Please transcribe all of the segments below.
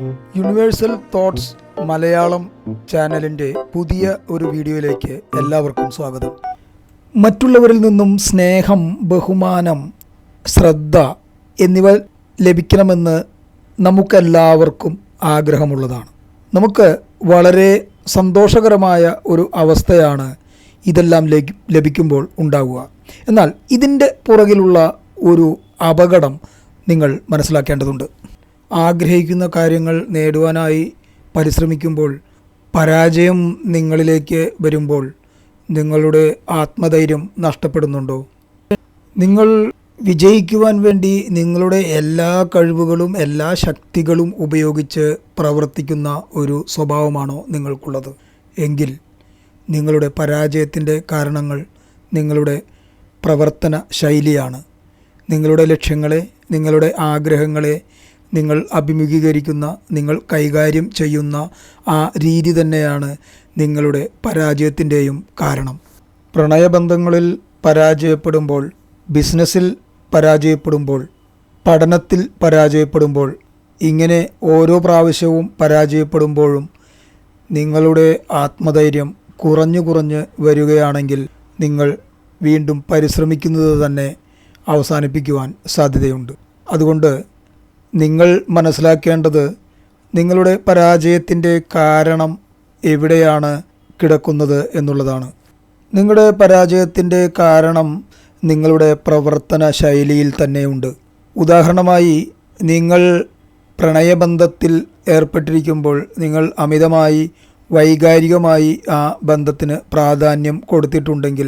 Universal thoughts Malayalam ചാനലിന്റെ പുതിയ ഒരു വീഡിയോയിലേക്ക് എല്ലാവർക്കും സ്വാഗതം. മറ്റുള്ളവരിൽ നിന്നും സ്നേഹം ബഹുമാനം ശ്രദ്ധ എന്നിവ ലഭിക്കണമെന്ന് നമുക്കെല്ലാവർക്കും ആഗ്രഹമുള്ളതാണ്. നമുക്ക് വളരെ സന്തോഷകരമായ ഒരു അവസ്ഥയാണ് ഇതെല്ലാം ലഭി- ലഭിക്കുമ്പോൾ ഉണ്ടാവുക. എന്നാൽ ഇതിന്റെ പുറകിലുള്ള ഒരു അപകടം നിങ്ങൾ മനസ്സിലാക്കേണ്ടതുണ്ട്. ആഗ്രഹിക്കുന്ന കാര്യങ്ങൾ നേടുവാനായി പരിശ്രമിക്കുമ്പോൾ പരാജയം നിങ്ങളിലേക്ക് വരുമ്പോൾ നിങ്ങളുടെ ആത്മധൈര്യം നഷ്ടപ്പെടുന്നുണ്ടോ? നിങ്ങൾ വിജയിക്കുവാൻ വേണ്ടി നിങ്ങളുടെ എല്ലാ കഴിവുകളും എല്ലാ ശക്തികളും ഉപയോഗിച്ച് പ്രവർത്തിക്കുന്ന ഒരു സ്വഭാവമാണോ നിങ്ങൾക്കുള്ളത്? എങ്കിൽ നിങ്ങളുടെ പരാജയത്തിന്റെ കാരണങ്ങൾ നിങ്ങളുടെ പ്രവർത്തന ശൈലിയാണ്. നിങ്ങളുടെ ലക്ഷ്യങ്ങളെ നിങ്ങളുടെ ആഗ്രഹങ്ങളെ നിങ്ങൾ അഭിമുഖീകരിക്കുന്ന നിങ്ങൾ കൈകാര്യം ചെയ്യുന്ന ആ രീതി തന്നെയാണ് നിങ്ങളുടെ പരാജയത്തിന്റെയും കാരണം. പ്രണയബന്ധങ്ങളിൽ പരാജയപ്പെടുമ്പോൾ ബിസിനസ്സിൽ പരാജയപ്പെടുമ്പോൾ പഠനത്തിൽ പരാജയപ്പെടുമ്പോൾ ഇങ്ങനെ ഓരോ പ്രാവശ്യവും പരാജയപ്പെടുമ്പോഴും നിങ്ങളുടെ ആത്മധൈര്യം കുറഞ്ഞു കുറഞ്ഞ് വരികയാണെങ്കിൽ നിങ്ങൾ വീണ്ടും പരിശ്രമിക്കുന്നത് തന്നെ അവസാനിപ്പിക്കുവാൻ സാധ്യതയുണ്ട്. അതുകൊണ്ട് നിങ്ങൾ മനസ്സിലാക്കേണ്ടത് നിങ്ങളുടെ പരാജയത്തിന്റെ കാരണം എവിടെയാണ് കിടക്കുന്നത് എന്നുള്ളതാണ്. നിങ്ങളുടെ പരാജയത്തിന്റെ കാരണം നിങ്ങളുടെ പ്രവർത്തന ശൈലിയിൽ തന്നെയുണ്ട് ഉദാഹരണമായി നിങ്ങൾ പ്രണയബന്ധത്തിൽ ഏർപ്പെട്ടിരിക്കുമ്പോൾ നിങ്ങൾ അമിതമായി വൈകാരികമായി ആ ബന്ധത്തിന് പ്രാധാന്യം കൊടുത്തിട്ടുണ്ടെങ്കിൽ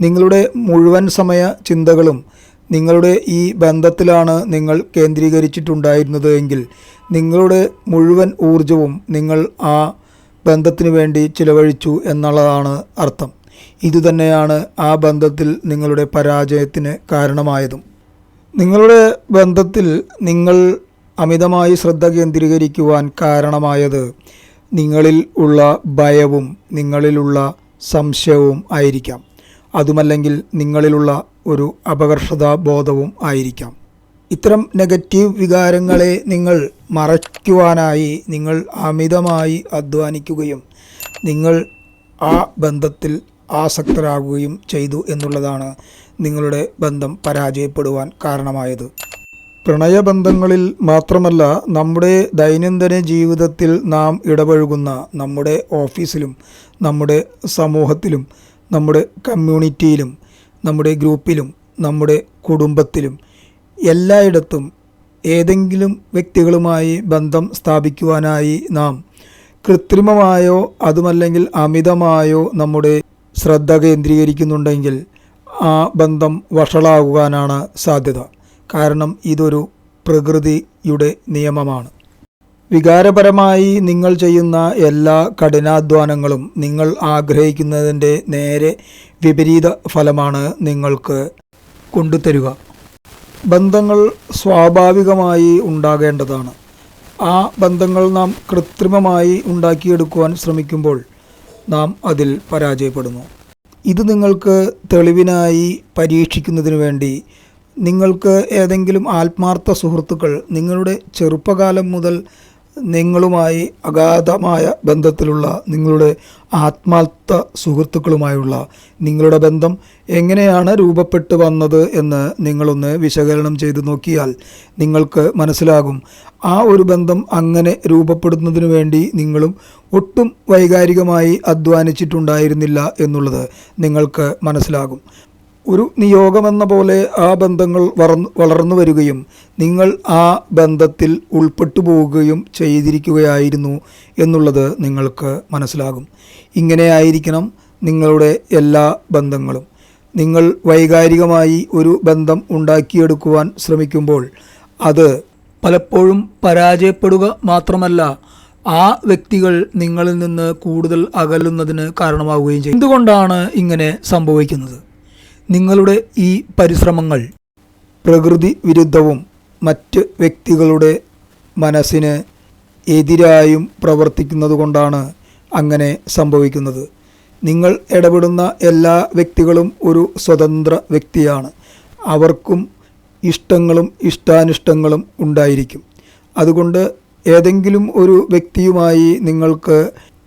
നിങ്ങളുടെ മുഴുവൻ സമയ ചിന്തകളും നിങ്ങളുടെ ഈ ബന്ധത്തിലാണ് നിങ്ങൾ കേന്ദ്രീകരിച്ചിട്ടുണ്ടായിരുന്നത് എങ്കിൽ നിങ്ങളുടെ മുഴുവൻ ഊർജവും നിങ്ങൾ ആ ബന്ധത്തിന് വേണ്ടി ചിലവഴിച്ചു എന്നുള്ളതാണ് അർത്ഥം. ഇതുതന്നെയാണ് ആ ബന്ധത്തിൽ നിങ്ങളുടെ പരാജയത്തിന് കാരണമായതും. നിങ്ങളുടെ ബന്ധത്തിൽ നിങ്ങൾ അമിതമായി ശ്രദ്ധ കേന്ദ്രീകരിക്കുവാൻ കാരണമായത് നിങ്ങളിൽ ഉള്ള ഭയവും നിങ്ങളിലുള്ള സംശയവും ആയിരിക്കാം. അതുമല്ലെങ്കിൽ നിങ്ങളിലുള്ള ഒരു അപകർഷതാ ബോധവും ആയിരിക്കാം. ഇത്തരം നെഗറ്റീവ് വികാരങ്ങളെ നിങ്ങൾ മറയ്ക്കുവാനായി നിങ്ങൾ അമിതമായി അധ്വാനിക്കുകയും നിങ്ങൾ ആ ബന്ധത്തിൽ ആസക്തരാകുകയും ചെയ്തു എന്നുള്ളതാണ് നിങ്ങളുടെ ബന്ധം പരാജയപ്പെടുവാൻ കാരണമായത്. പ്രണയബന്ധങ്ങളിൽ മാത്രമല്ല നമ്മുടെ ദൈനംദിന ജീവിതത്തിൽ നാം ഇടപഴകുന്ന നമ്മുടെ ഓഫീസിലും നമ്മുടെ സമൂഹത്തിലും നമ്മുടെ കമ്മ്യൂണിറ്റിയിലും നമ്മുടെ ഗ്രൂപ്പിലും നമ്മുടെ കുടുംബത്തിലും എല്ലായിടത്തും ഏതെങ്കിലും വ്യക്തികളുമായി ബന്ധം സ്ഥാപിക്കുവാനായി നാം കൃത്രിമമായോ അതുമല്ലെങ്കിൽ അമിതമായോ നമ്മുടെ ശ്രദ്ധ കേന്ദ്രീകരിക്കുന്നുണ്ടെങ്കിൽ ആ ബന്ധം വഷളാകുവാനാണ് സാധ്യത. കാരണം ഇതൊരു പ്രകൃതിയുടെ നിയമമാണ്. വികാരപരമായി നിങ്ങൾ ചെയ്യുന്ന എല്ലാ കഠിനാധ്വാനങ്ങളും നിങ്ങൾ ആഗ്രഹിക്കുന്നതിന്റെ നേരെ വിപരീത ഫലമാണ് നിങ്ങൾക്ക് കൊണ്ടുതരിക. ബന്ധങ്ങൾ സ്വാഭാവികമായി ഉണ്ടാകേണ്ടതാണ്. ആ ബന്ധങ്ങൾ നാം കൃത്രിമമായി ഉണ്ടാക്കിയെടുക്കുവാൻ ശ്രമിക്കുമ്പോൾ നാം അതിൽ പരാജയപ്പെടുന്നു. ഇത് നിങ്ങൾക്ക് തെളിവിനായി പരീക്ഷിക്കുന്നതിന് വേണ്ടി നിങ്ങൾക്ക് ഏതെങ്കിലും ആത്മാർത്ഥ സുഹൃത്തുക്കൾ നിങ്ങളുടെ ചെറുപ്പകാലം മുതൽ നിങ്ങളുമായി അഗാധമായ ബന്ധത്തിലുള്ള നിങ്ങളുടെ ആത്മാർത്ഥ സുഹൃത്തുക്കളുമായുള്ള നിങ്ങളുടെ ബന്ധം എങ്ങനെയാണ് രൂപപ്പെട്ടു വന്നത് എന്ന് നിങ്ങളൊന്ന് വിശകലനം ചെയ്തു നോക്കിയാൽ നിങ്ങൾക്ക് മനസ്സിലാകും. ആ ഒരു ബന്ധം അങ്ങനെ രൂപപ്പെടുന്നതിന് വേണ്ടി നിങ്ങളും ഒട്ടും വൈകാരികമായി അധ്വാനിച്ചിട്ടുണ്ടായിരുന്നില്ല എന്നുള്ളത് നിങ്ങൾക്ക് മനസ്സിലാകും. ഒരു നിയോഗമെന്ന പോലെ ആ ബന്ധങ്ങൾ വളർന്നു വരികയും നിങ്ങൾ ആ ബന്ധത്തിൽ ഉൾപ്പെട്ടു പോവുകയും ചെയ്തിരിക്കുകയായിരുന്നു എന്നുള്ളത് നിങ്ങൾക്ക് മനസ്സിലാകും. ഇങ്ങനെ ആയിരിക്കണം നിങ്ങളുടെ എല്ലാ ബന്ധങ്ങളും. നിങ്ങൾ വൈകാരികമായി ഒരു ബന്ധം ഉണ്ടാക്കിയെടുക്കുവാൻ ശ്രമിക്കുമ്പോൾ അത് പലപ്പോഴും പരാജയപ്പെടുക മാത്രമല്ല ആ വ്യക്തികൾ നിങ്ങളിൽ നിന്ന് കൂടുതൽ അകലുന്നതിന് കാരണമാവുകയും ചെയ്യും. എന്തുകൊണ്ടാണ് ഇങ്ങനെ സംഭവിക്കുന്നത്? നിങ്ങളുടെ ഈ പരിശ്രമങ്ങൾ പ്രകൃതി വിരുദ്ധവും മറ്റ് വ്യക്തികളുടെ മനസ്സിന് എതിരായും പ്രവർത്തിക്കുന്നതുകൊണ്ടാണ് അങ്ങനെ സംഭവിക്കുന്നത്. നിങ്ങൾ ഇടപെടുന്ന എല്ലാ വ്യക്തികളും ഒരു സ്വതന്ത്ര വ്യക്തിയാണ്. അവർക്കും ഇഷ്ടങ്ങളും ഇഷ്ടാനിഷ്ടങ്ങളും ഉണ്ടായിരിക്കും. അതുകൊണ്ട് ഏതെങ്കിലും ഒരു വ്യക്തിയുമായി നിങ്ങൾക്ക്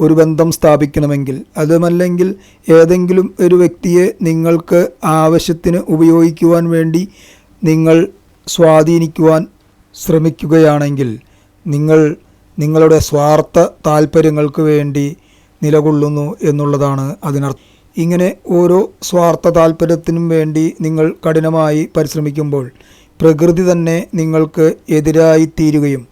ഒരു ബന്ധം സ്ഥാപിക്കണമെങ്കിൽ അതുമല്ലെങ്കിൽ ഏതെങ്കിലും ഒരു വ്യക്തിയെ നിങ്ങൾക്ക് ആവശ്യത്തിന് ഉപയോഗിക്കുവാൻ വേണ്ടി നിങ്ങൾ സ്വാധീനിക്കുവാൻ ശ്രമിക്കുകയാണെങ്കിൽ നിങ്ങൾ നിങ്ങളുടെ സ്വാർത്ഥ താല്പര്യങ്ങൾക്ക് വേണ്ടി നിലകൊള്ളുന്നു എന്നുള്ളതാണ് അതിനർത്ഥം. ഇങ്ങനെ ഓരോ സ്വാർത്ഥ താല്പര്യത്തിനും വേണ്ടി നിങ്ങൾ കഠിനമായി പരിശ്രമിക്കുമ്പോൾ പ്രകൃതി തന്നെ നിങ്ങൾക്ക് എതിരായി തീരുകയും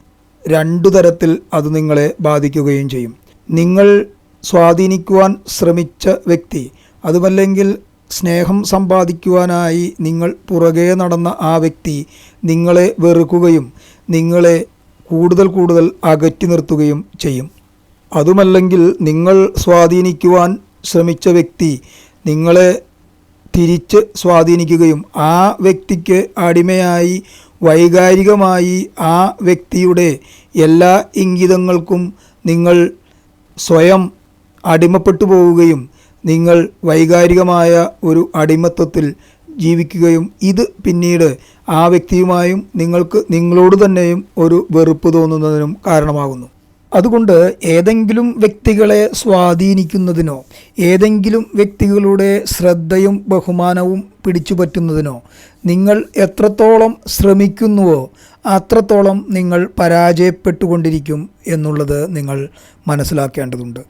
രണ്ടു തരത്തിൽ അത് നിങ്ങളെ ബാധിക്കുകയും ചെയ്യും. നിങ്ങൾ സ്വാധീനിക്കുവാൻ ശ്രമിച്ച വ്യക്തി അതുമല്ലെങ്കിൽ സ്നേഹം സമ്പാദിക്കുവാനായി നിങ്ങൾ പുറകെ നടന്ന ആ വ്യക്തി നിങ്ങളെ വെറുക്കുകയും നിങ്ങളെ കൂടുതൽ കൂടുതൽ അകറ്റി നിർത്തുകയും ചെയ്യും. അതുമല്ലെങ്കിൽ നിങ്ങൾ സ്വാധീനിക്കുവാൻ ശ്രമിച്ച വ്യക്തി നിങ്ങളെ തിരിച്ച് സ്വാധീനിക്കുകയും ആ വ്യക്തിക്ക് അടിമയായി വൈകാരികമായി ആ വ്യക്തിയുടെ എല്ലാ ഇംഗിതങ്ങൾക്കും നിങ്ങൾ സ്വയം അടിമപ്പെട്ടു പോവുകയും നിങ്ങൾ വൈകാരികമായ ഒരു അടിമത്വത്തിൽ ജീവിക്കുകയും ഇത് പിന്നീട് ആ വ്യക്തിയുമായും നിങ്ങൾക്ക് നിങ്ങളോട് തന്നെയും ഒരു വെറുപ്പ് തോന്നുന്നതിനും കാരണമാകുന്നു. അതുകൊണ്ട് ഏതെങ്കിലും വ്യക്തികളെ സ്വാധീനിക്കുന്നതിനോ ഏതെങ്കിലും വ്യക്തികളുടെ ശ്രദ്ധയും ബഹുമാനവും പിടിച്ചുപറ്റുന്നതിനോ നിങ്ങൾ എത്രത്തോളം ശ്രമിക്കുന്നുവോ അത്രത്തോളം നിങ്ങൾ പരാജയപ്പെട്ടുകൊണ്ടിരിക്കും എന്നുള്ളത് നിങ്ങൾ മനസ്സിലാക്കേണ്ടതുണ്ട്.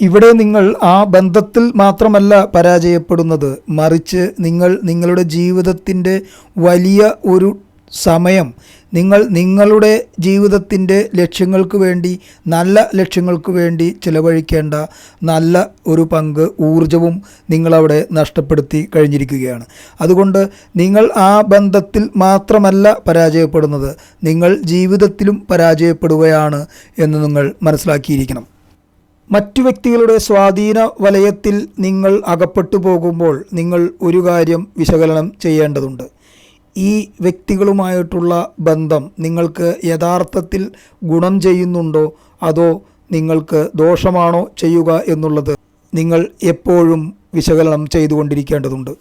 ഇവിടെ നിങ്ങൾ ആ ബന്ധത്തിൽ മാത്രമല്ല പരാജയപ്പെടുന്നത് മറിച്ച് നിങ്ങൾ നിങ്ങളുടെ ജീവിതത്തിന്റെ വലിയ ഒരു സമയം നിങ്ങൾ നിങ്ങളുടെ ജീവിതത്തിന്റെ ലക്ഷ്യങ്ങൾക്ക് വേണ്ടി നല്ല ലക്ഷ്യങ്ങൾക്ക് വേണ്ടി ചിലവഴിക്കേണ്ട നല്ല ഒരു പങ്ക് ഊർജവും നിങ്ങളവിടെ നഷ്ടപ്പെടുത്തി കഴിഞ്ഞിരിക്കുകയാണ്. അതുകൊണ്ട് നിങ്ങൾ ആ ബന്ധത്തിൽ മാത്രമല്ല പരാജയപ്പെടുന്നത് നിങ്ങൾ ജീവിതത്തിലും പരാജയപ്പെടുകയാണ് എന്ന് നിങ്ങൾ മനസ്സിലാക്കിയിരിക്കണം. മറ്റു വ്യക്തികളുടെ സ്വാധീന വലയത്തിൽ നിങ്ങൾ അകപ്പെട്ടു പോകുമ്പോൾ നിങ്ങൾ ഒരു കാര്യം വിശകലനം ചെയ്യേണ്ടതുണ്ട്. ഈ വ്യക്തികളുമായിട്ടുള്ള ബന്ധം നിങ്ങൾക്ക് യഥാർത്ഥത്തിൽ ഗുണം ചെയ്യുന്നുണ്ടോ? അതോ നിങ്ങൾക്ക് ദോഷമാണോ ചെയ്യുക എന്നുള്ളത് നിങ്ങൾ എപ്പോഴും വിശകലനം ചെയ്തുകൊണ്ടിരിക്കേണ്ടതുണ്ട്.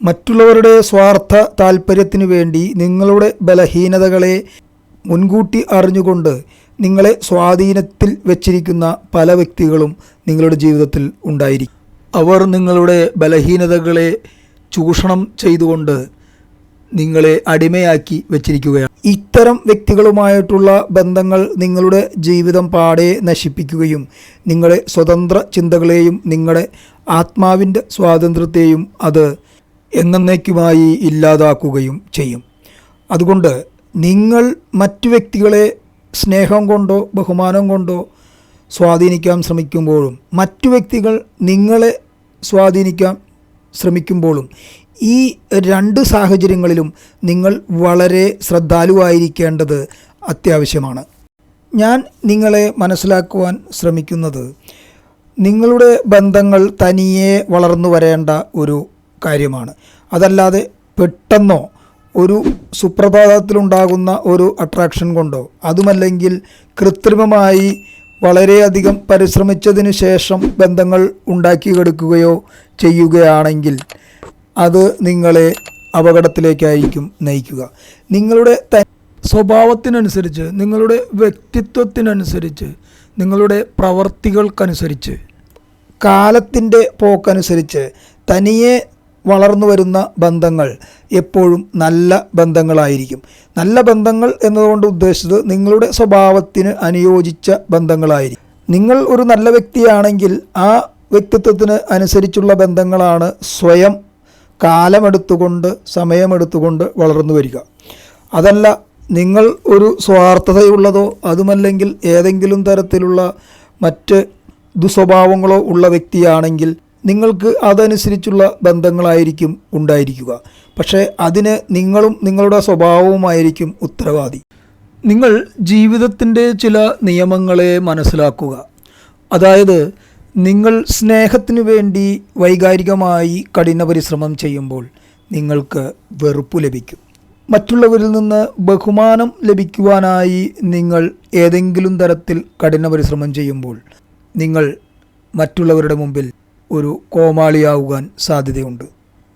മറ്റുള്ളവരുടെ സ്വാർത്ഥ താൽപ്പര്യത്തിനു വേണ്ടി നിങ്ങളുടെ ബലഹീനതകളെ മുൻകൂട്ടി അറിഞ്ഞുകൊണ്ട് നിങ്ങളെ സ്വാധീനത്തിൽ വെച്ചിരിക്കുന്ന പല വ്യക്തികളും നിങ്ങളുടെ ജീവിതത്തിൽ ഉണ്ടായിരിക്കും. അവർ നിങ്ങളുടെ ബലഹീനതകളെ ചൂഷണം ചെയ്തുകൊണ്ട് നിങ്ങളെ അടിമയാക്കി വെച്ചിരിക്കുകയാണ്. ഇത്തരം വ്യക്തികളുമായിട്ടുള്ള ബന്ധങ്ങൾ നിങ്ങളുടെ ജീവിതം പാടെ നശിപ്പിക്കുകയും നിങ്ങളെ സ്വതന്ത്ര ചിന്തകളെയും നിങ്ങളുടെ ആത്മാവിന്റെ സ്വാതന്ത്ര്യത്തെയും അത് എന്നേക്കുമായി ഇല്ലാതാക്കുകയും ചെയ്യും. അതുകൊണ്ട് നിങ്ങൾ മറ്റു വ്യക്തികളെ സ്നേഹം കൊണ്ടോ ബഹുമാനം കൊണ്ടോ സ്വാധീനിക്കാൻ ശ്രമിക്കുമ്പോഴും മറ്റു വ്യക്തികൾ നിങ്ങളെ സ്വാധീനിക്കാൻ ശ്രമിക്കുമ്പോഴും ഈ രണ്ട് സാഹചര്യങ്ങളിലും നിങ്ങൾ വളരെ ശ്രദ്ധാലുവായിരിക്കേണ്ടത് അത്യാവശ്യമാണ്. ഞാൻ നിങ്ങളെ മനസ്സിലാക്കുവാൻ ശ്രമിക്കുന്നത് നിങ്ങളുടെ ബന്ധങ്ങൾ തനിയെ വളർന്നു വരേണ്ട ഒരു കാര്യമാണ്. അതല്ലാതെ പെട്ടെന്നോ ഒരു സുപ്രഭാതത്തിലുണ്ടാകുന്ന ഒരു അട്രാക്ഷൻ കൊണ്ടോ അതുമല്ലെങ്കിൽ കൃത്രിമമായി വളരെയധികം പരിശ്രമിച്ചതിന് ശേഷം ബന്ധങ്ങൾ ഉണ്ടാക്കിയെടുക്കുകയോ ചെയ്യുകയാണെങ്കിൽ അത് നിങ്ങളെ അപകടത്തിലേക്കായിരിക്കും നയിക്കുക. നിങ്ങളുടെ സ്വഭാവത്തിനനുസരിച്ച് നിങ്ങളുടെ വ്യക്തിത്വത്തിനനുസരിച്ച് നിങ്ങളുടെ പ്രവർത്തികൾക്കനുസരിച്ച് കാലത്തിന്റെ പോക്കനുസരിച്ച് തനിയെ വളർന്നു വരുന്ന ബന്ധങ്ങൾ എപ്പോഴും നല്ല ബന്ധങ്ങളായിരിക്കും. നല്ല ബന്ധങ്ങൾ എന്നതുകൊണ്ട് ഉദ്ദേശിച്ചത് നിങ്ങളുടെ സ്വഭാവത്തിന് അനുയോജിച്ച ബന്ധങ്ങളായിരിക്കും. നിങ്ങൾ ഒരു നല്ല വ്യക്തിയാണെങ്കിൽ ആ വ്യക്തിത്വത്തിന് അനുസരിച്ചുള്ള ബന്ധങ്ങളാണ് സ്വയം കാലമെടുത്തുകൊണ്ട് സമയമെടുത്തുകൊണ്ട് വളർന്നു വരിക. അതല്ല നിങ്ങൾ ഒരു സ്വാർത്ഥതയുള്ളതോ അതുമല്ലെങ്കിൽ ഏതെങ്കിലും തരത്തിലുള്ള മറ്റ് ദുസ്വഭാവങ്ങളോ ഉള്ള വ്യക്തിയാണെങ്കിൽ നിങ്ങൾക്ക് അതനുസരിച്ചുള്ള ബന്ധങ്ങളായിരിക്കും ഉണ്ടായിരിക്കുക. പക്ഷേ അതിന് നിങ്ങളും നിങ്ങളുടെ സ്വഭാവവുമായിരിക്കും ഉത്തരവാദി. നിങ്ങൾ ജീവിതത്തിന്റെ ചില നിയമങ്ങളെ മനസ്സിലാക്കുക. അതായത് നിങ്ങൾ സ്നേഹത്തിനു വേണ്ടി വൈകാരികമായി കഠിന പരിശ്രമം ചെയ്യുമ്പോൾ നിങ്ങൾക്ക് വെറുപ്പ് ലഭിക്കും. മറ്റുള്ളവരിൽ നിന്ന് ബഹുമാനം ലഭിക്കുവാനായി നിങ്ങൾ ഏതെങ്കിലും തരത്തിൽ കഠിന പരിശ്രമം ചെയ്യുമ്പോൾ നിങ്ങൾ മറ്റുള്ളവരുടെ മുമ്പിൽ ഒരു കോമാളിയാവുവാൻ സാധ്യതയുണ്ട്.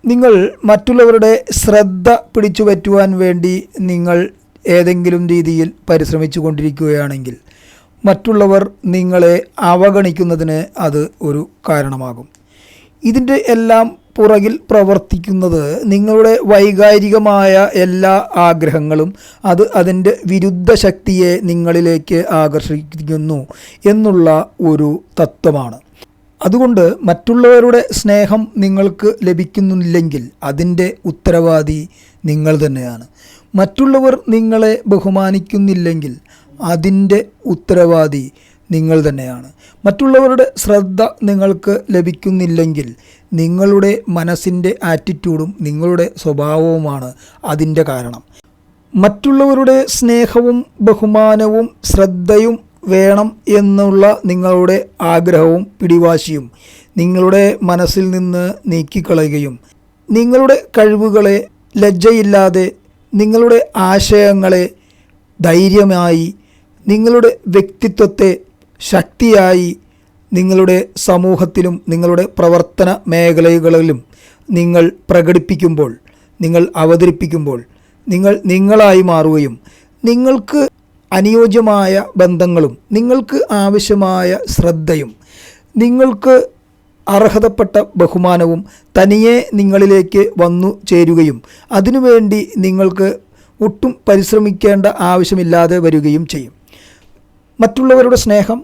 നിങ്ങൾ മറ്റുള്ളവരുടെ ശ്രദ്ധ പിടിച്ചു പറ്റുവാൻ വേണ്ടി നിങ്ങൾ ഏതെങ്കിലും രീതിയിൽ പരിശ്രമിച്ചു കൊണ്ടിരിക്കുകയാണെങ്കിൽ മറ്റുള്ളവർ നിങ്ങളെ അവഗണിക്കുന്നതിന് അത് ഒരു കാരണമാകും. ഇതിന്റെ എല്ലാം പുറകിൽ പ്രവർത്തിക്കുന്നത് നിങ്ങളുടെ വൈകാരികമായ എല്ലാ ആഗ്രഹങ്ങളും അത് അതിന്റെ വിരുദ്ധ ശക്തിയെ നിങ്ങളിലേക്ക് ആകർഷിക്കുന്നു എന്നുള്ള ഒരു തത്വമാണ്. അതുകൊണ്ട് മറ്റുള്ളവരുടെ സ്നേഹം നിങ്ങൾക്ക് ലഭിക്കുന്നില്ലെങ്കിൽ അതിന്റെ ഉത്തരവാദി നിങ്ങൾ തന്നെയാണ്. മറ്റുള്ളവർ നിങ്ങളെ ബഹുമാനിക്കുന്നില്ലെങ്കിൽ അതിന്റെ ഉത്തരവാദി നിങ്ങൾ തന്നെയാണ്. മറ്റുള്ളവരുടെ ശ്രദ്ധ നിങ്ങൾക്ക് ലഭിക്കുന്നില്ലെങ്കിൽ നിങ്ങളുടെ മനസ്സിന്റെ ആറ്റിറ്റ്യൂഡും നിങ്ങളുടെ സ്വഭാവവുമാണ് അതിന്റെ കാരണം. മറ്റുള്ളവരുടെ സ്നേഹവും ബഹുമാനവും ശ്രദ്ധയും വേണം എന്നുള്ള നിങ്ങളുടെ ആഗ്രഹവും പിടിവാശിയും നിങ്ങളുടെ മനസ്സിൽ നിന്ന് നീക്കിക്കളയുകയും. നിങ്ങളുടെ കഴിവുകളെ ലജ്ജയില്ലാതെ നിങ്ങളുടെ ആശയങ്ങളെ ധൈര്യമായി നിങ്ങളുടെ വ്യക്തിത്വത്തെ ശക്തിയായി നിങ്ങളുടെ സമൂഹത്തിലും നിങ്ങളുടെ പ്രവർത്തന മേഖലകളിലും നിങ്ങൾ പ്രകടിപ്പിക്കുമ്പോൾ നിങ്ങൾ അവതരിപ്പിക്കുമ്പോൾ നിങ്ങൾ നിങ്ങളായി മാറുകയും നിങ്ങൾക്ക് അനുയോജ്യമായ ബന്ധങ്ങളും നിങ്ങൾക്ക് ആവശ്യമായ ശ്രദ്ധയും നിങ്ങൾക്ക് അർഹതപ്പെട്ട ബഹുമാനവും തനിയെ നിങ്ങളിലേക്ക് വന്നു ചേരുകയും അതിനുവേണ്ടി നിങ്ങൾക്ക് ഒട്ടും പരിശ്രമിക്കേണ്ട ആവശ്യമില്ലാതെ വരികയും ചെയ്യും. മറ്റുള്ളവരുടെ സ്നേഹം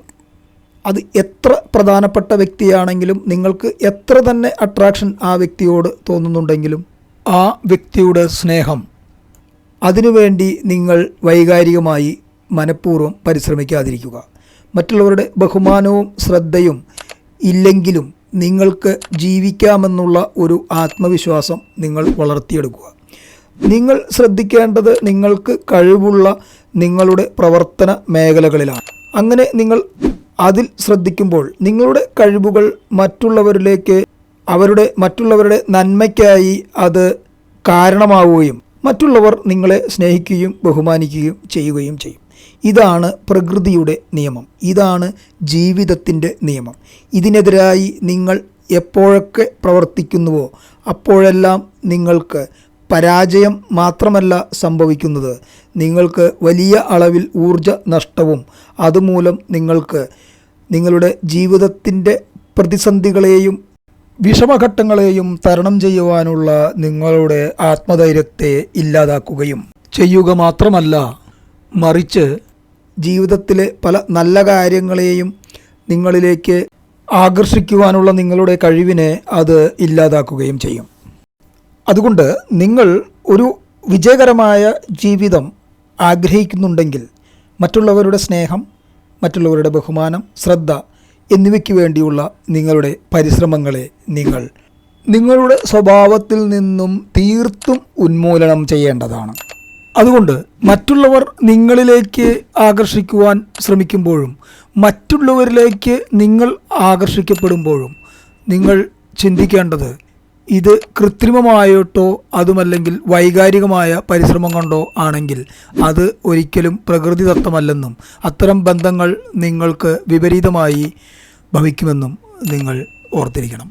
അത് എത്ര പ്രധാനപ്പെട്ട വ്യക്തിയാണെങ്കിലും നിങ്ങൾക്ക് എത്ര തന്നെ അട്രാക്ഷൻ ആ വ്യക്തിയോട് തോന്നുന്നുണ്ടെങ്കിലും ആ വ്യക്തിയുടെ സ്നേഹം അതിനുവേണ്ടി നിങ്ങൾ വൈകാരികമായി മനഃപൂർവം പരിശ്രമിക്കാതിരിക്കുക. മറ്റുള്ളവരുടെ ബഹുമാനവും ശ്രദ്ധയും ഇല്ലെങ്കിലും നിങ്ങൾക്ക് ജീവിക്കാമെന്നുള്ള ഒരു ആത്മവിശ്വാസം നിങ്ങൾ വളർത്തിയെടുക്കുക. നിങ്ങൾ ശ്രദ്ധിക്കേണ്ടത് നിങ്ങൾക്ക് കഴിവുള്ള നിങ്ങളുടെ പ്രവർത്തന മേഖലകളിലാണ്. അങ്ങനെ നിങ്ങൾ അതിൽ ശ്രദ്ധിക്കുമ്പോൾ നിങ്ങളുടെ കഴിവുകൾ മറ്റുള്ളവരിലേക്ക് അവരുടെ മറ്റുള്ളവരുടെ നന്മയ്ക്കായി അത് കാരണമാവുകയും മറ്റുള്ളവർ നിങ്ങളെ സ്നേഹിക്കുകയും ബഹുമാനിക്കുകയും ചെയ്യുകയും ചെയ്യും. ഇതാണ് പ്രകൃതിയുടെ നിയമം. ഇതാണ് ജീവിതത്തിന്റെ നിയമം. ഇതിനെതിരായി നിങ്ങൾ എപ്പോഴൊക്കെ പ്രവർത്തിക്കുന്നുവോ അപ്പോഴെല്ലാം നിങ്ങൾക്ക് പരാജയം മാത്രമല്ല സംഭവിക്കുന്നത്. നിങ്ങൾക്ക് വലിയ അളവിൽ ഊർജ നഷ്ടവും അതുമൂലം നിങ്ങൾക്ക് നിങ്ങളുടെ ജീവിതത്തിന്റെ പ്രതിസന്ധികളെയും വിഷമഘട്ടങ്ങളെയും തരണം ചെയ്യുവാനുള്ള നിങ്ങളുടെ ആത്മധൈര്യത്തെ ഇല്ലാതാക്കുകയും ചെയ്യുക മാത്രമല്ല മറിച്ച് ജീവിതത്തിലെ പല നല്ല കാര്യങ്ങളെയും നിങ്ങളിലേക്ക് ആകർഷിക്കുവാനുള്ള നിങ്ങളുടെ കഴിവിനെ അത് ഇല്ലാതാക്കുകയും ചെയ്യും. അതുകൊണ്ട് നിങ്ങൾ ഒരു വിജയകരമായ ജീവിതം ആഗ്രഹിക്കുന്നുണ്ടെങ്കിൽ മറ്റുള്ളവരുടെ സ്നേഹം മറ്റുള്ളവരുടെ ബഹുമാനം ശ്രദ്ധ എന്നിവയ്ക്ക് വേണ്ടിയുള്ള നിങ്ങളുടെ പരിശ്രമങ്ങളെ നിങ്ങൾ നിങ്ങളുടെ സ്വഭാവത്തിൽ നിന്നും തീർത്തും ഉന്മൂലനം ചെയ്യേണ്ടതാണ്. അതുകൊണ്ട് മറ്റുള്ളവർ നിങ്ങളിലേക്ക് ആകർഷിക്കുവാൻ ശ്രമിക്കുമ്പോഴും മറ്റുള്ളവരിലേക്ക് നിങ്ങൾ ആകർഷിക്കപ്പെടുമ്പോഴും നിങ്ങൾ ചിന്തിക്കേണ്ടത് ഇത് കൃത്രിമമായിട്ടോ അതുമല്ലെങ്കിൽ വൈകാരികമായ പരിശ്രമം കൊണ്ടോ ആണെങ്കിൽ അത് ഒരിക്കലും പ്രകൃതിദത്തമല്ലെന്നും അത്തരം ബന്ധങ്ങൾ നിങ്ങൾക്ക് വിപരീതമായി ഭവിക്കുമെന്നും നിങ്ങൾ ഓർത്തിരിക്കണം.